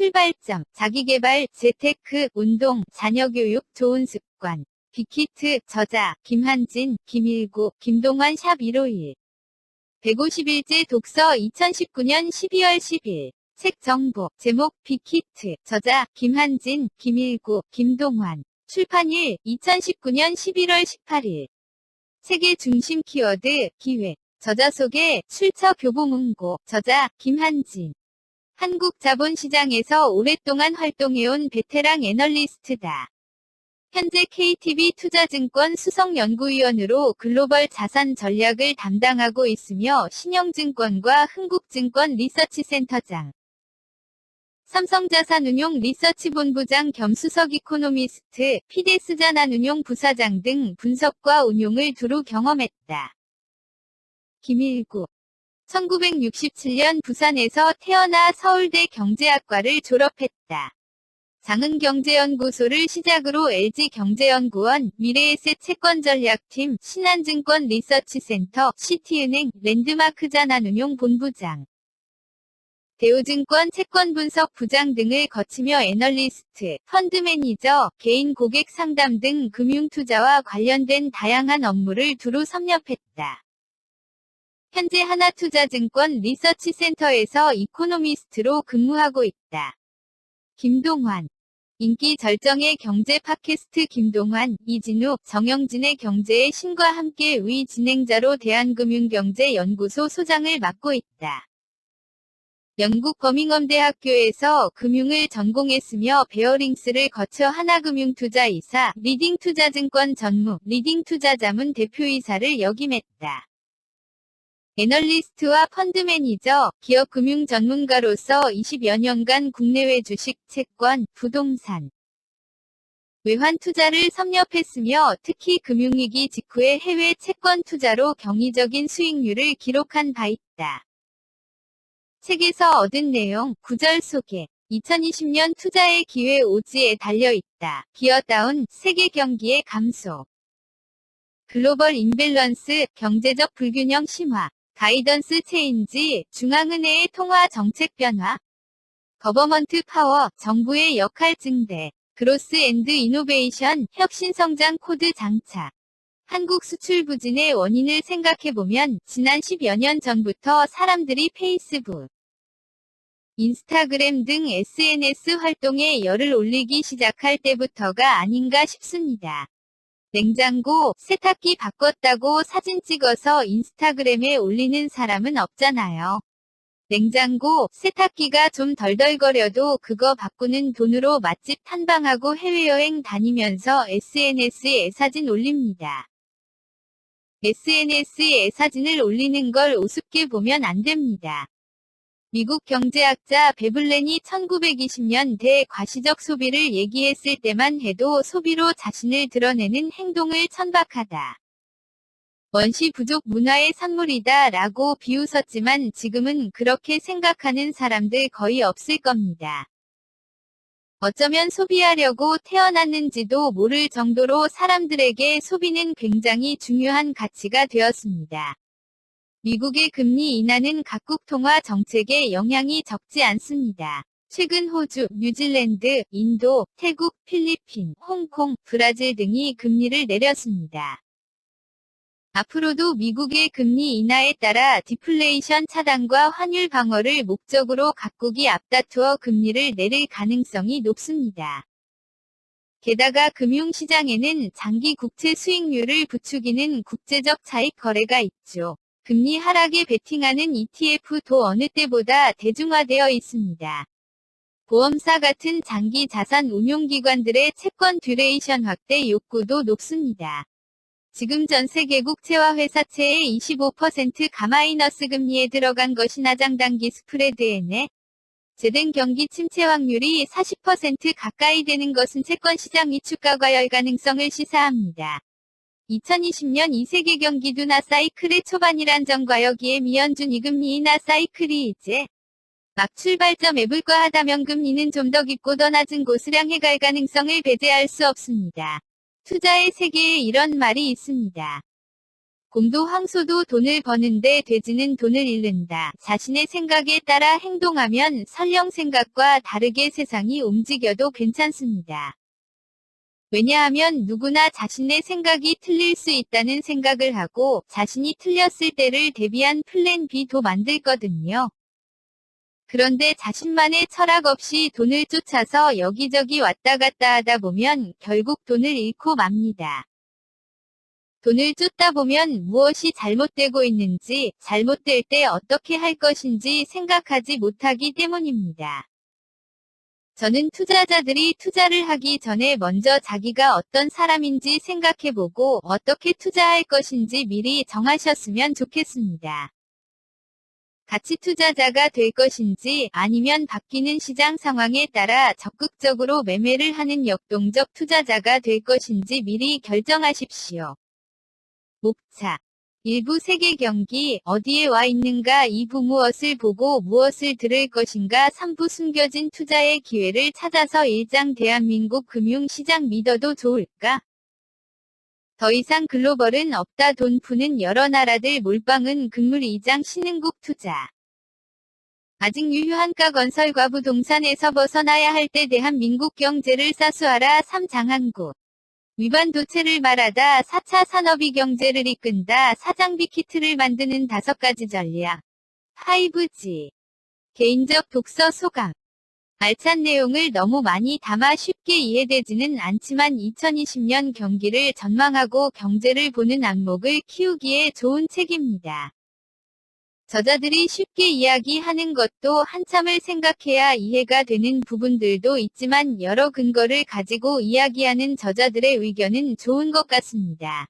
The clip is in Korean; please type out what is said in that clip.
출발점, 자기개발, 재테크, 운동, 자녀교육, 좋은 습관. 빅히트, 저자, 김한진, 김일구, 김동완 샵 151. 151제 독서 2019년 12월 10일. 책 정보, 제목, 빅히트, 저자, 김한진, 김일구, 김동완. 출판일, 2019년 11월 18일. 세계 중심 키워드, 기획. 저자 소개, 출처 교보문고, 저자, 김한진. 한국 자본시장에서 오랫동안 활동해온 베테랑 애널리스트다. 현재 KTB 투자증권 수석연구위원으로 글로벌 자산 전략을 담당하고 있으며 신영증권과 흥국증권 리서치센터장, 삼성자산운용 리서치본부장 겸 수석 이코노미스트, 피데스자산운용 부사장 등 분석과 운용을 두루 경험했다. 김일구 1967년 부산에서 태어나 서울대 경제학과를 졸업했다. 장흥경제연구소를 시작으로 LG경제연구원, 미래에셋 채권전략팀, 신한증권 리서치센터, 시티은행, 랜드마크자산운용 본부장, 대우증권 채권분석 부장 등을 거치며 애널리스트, 펀드매니저, 개인 고객 상담 등 금융투자와 관련된 다양한 업무를 두루 섭렵했다. 현재 하나투자증권 리서치센터에서 이코노미스트로 근무하고 있다. 김동환 인기 절정의 경제 팟캐스트 김동환, 이진우, 정영진의 경제의 신과 함께 의 진행자로 대한금융경제연구소 소장을 맡고 있다. 영국 버밍엄 대학교에서 금융을 전공했으며 베어링스를 거쳐 하나금융투자이사, 리딩투자증권 전무, 리딩투자자문 대표이사를 역임했다. 애널리스트와 펀드 매니저, 기업 금융 전문가로서 20여 년간 국내외 주식, 채권, 부동산, 외환 투자를 섭렵했으며 특히 금융위기 직후의 해외 채권 투자로 경이적인 수익률을 기록한 바 있다. 책에서 얻은 내용, 구절 소개. 2020년 투자의 기회 오지에 달려 있다. 기어다운 세계 경기의 감소. 글로벌 인밸런스, 경제적 불균형 심화. 가이던스 체인지, 중앙은행의 통화 정책 변화, 거버먼트 파워, 정부의 역할 증대, 그로스 앤드 이노베이션, 혁신 성장 코드 장착. 한국 수출 부진의 원인을 생각해보면 지난 10여 년 전부터 사람들이 페이스북, 인스타그램 등 SNS 활동에 열을 올리기 시작할 때부터가 아닌가 싶습니다. 냉장고, 세탁기 바꿨다고 사진 찍어서 인스타그램에 올리는 사람은 없잖아요. 냉장고, 세탁기가 좀 덜덜거려도 그거 바꾸는 돈으로 맛집 탐방하고 해외여행 다니면서 SNS에 사진 올립니다. SNS에 사진을 올리는 걸 우습게 보면 안 됩니다. 미국 경제학자 베블렌이 1920년 대 과시적 소비를 얘기했을 때만 해도 소비로 자신을 드러내는 행동을 천박하다. 원시 부족 문화의 산물이다 라고 비웃었지만 지금은 그렇게 생각하는 사람들 거의 없을 겁니다. 어쩌면 소비하려고 태어났는지도 모를 정도로 사람들에게 소비는 굉장히 중요한 가치가 되었습니다. 미국의 금리 인하는 각국 통화 정책에 영향이 적지 않습니다. 최근 호주, 뉴질랜드, 인도, 태국, 필리핀, 홍콩, 브라질 등이 금리를 내렸습니다. 앞으로도 미국의 금리 인하에 따라 디플레이션 차단과 환율 방어를 목적으로 각국이 앞다투어 금리를 내릴 가능성이 높습니다. 게다가 금융시장에는 장기 국채 수익률을 부추기는 국제적 차익 거래가 있죠. 금리 하락에 베팅하는 ETF도 어느 때보다 대중화되어 있습니다. 보험사 같은 장기 자산 운용기관들의 채권 듀레이션 확대 욕구도 높습니다. 지금 전 세계 국 채화 회사채의 25% 가마이너스 금리에 들어간 것이 나장단기 스프레드에네 제된 경기 침체 확률이 40% 가까이 되는 것은 채권 시장 위축과 과열 가능성을 시사합니다. 2020년 이 세계 경기 둔화 사이클의 초반이란 점과 여기에 미연준 이금리 인하 사이클이 이제 막 출발점에 불과하다면 금리는 좀 더 깊고 더 낮은 곳을 향해 갈 가능성을 배제할 수 없습니다. 투자의 세계에 이런 말이 있습니다. 곰도 황소도 돈을 버는데 돼지는 돈을 잃는다. 자신의 생각에 따라 행동하면 설령 생각과 다르게 세상이 움직여도 괜찮습니다. 왜냐하면 누구나 자신의 생각이 틀릴 수 있다는 생각을 하고 자신이 틀렸을 때를 대비한 플랜 B도 만들거든요. 그런데 자신만의 철학 없이 돈을 쫓아서 여기저기 왔다 갔다 하다 보면 결국 돈을 잃고 맙니다. 돈을 쫓다 보면 무엇이 잘못되고 있는지, 잘못될 때 어떻게 할 것인지 생각하지 못하기 때문입니다. 저는 투자자들이 투자를 하기 전에 먼저 자기가 어떤 사람인지 생각해보고 어떻게 투자할 것인지 미리 정하셨으면 좋겠습니다. 가치 투자자가 될 것인지 아니면 바뀌는 시장 상황에 따라 적극적으로 매매를 하는 역동적 투자자가 될 것인지 미리 결정하십시오. 목차. 일부 세계 경기 어디에 와 있는가 2부 무엇을 보고 무엇을 들을 것인가 3부 숨겨진 투자의 기회를 찾아서 1장 대한민국 금융시장 믿어도 좋을까? 더 이상 글로벌은 없다 돈 푸는 여러 나라들 몰빵은 금물 2장 신흥국 투자. 아직 유효한가 건설과 부동산에서 벗어나야 할 때 대한민국 경제를 사수하라 3장 한국. 위반 도체를 말하다 4차 산업이 경제를 이끈다 사장비 키트를 만드는 다섯 가지 전략. 5G. 개인적 독서 소감. 알찬 내용을 너무 많이 담아 쉽게 이해되지는 않지만 2020년 경기를 전망하고 경제를 보는 안목을 키우기에 좋은 책입니다. 저자들이 쉽게 이야기하는 것도 한참을 생각해야 이해가 되는 부분들도 있지만 여러 근거를 가지고 이야기하는 저자들의 의견은 좋은 것 같습니다.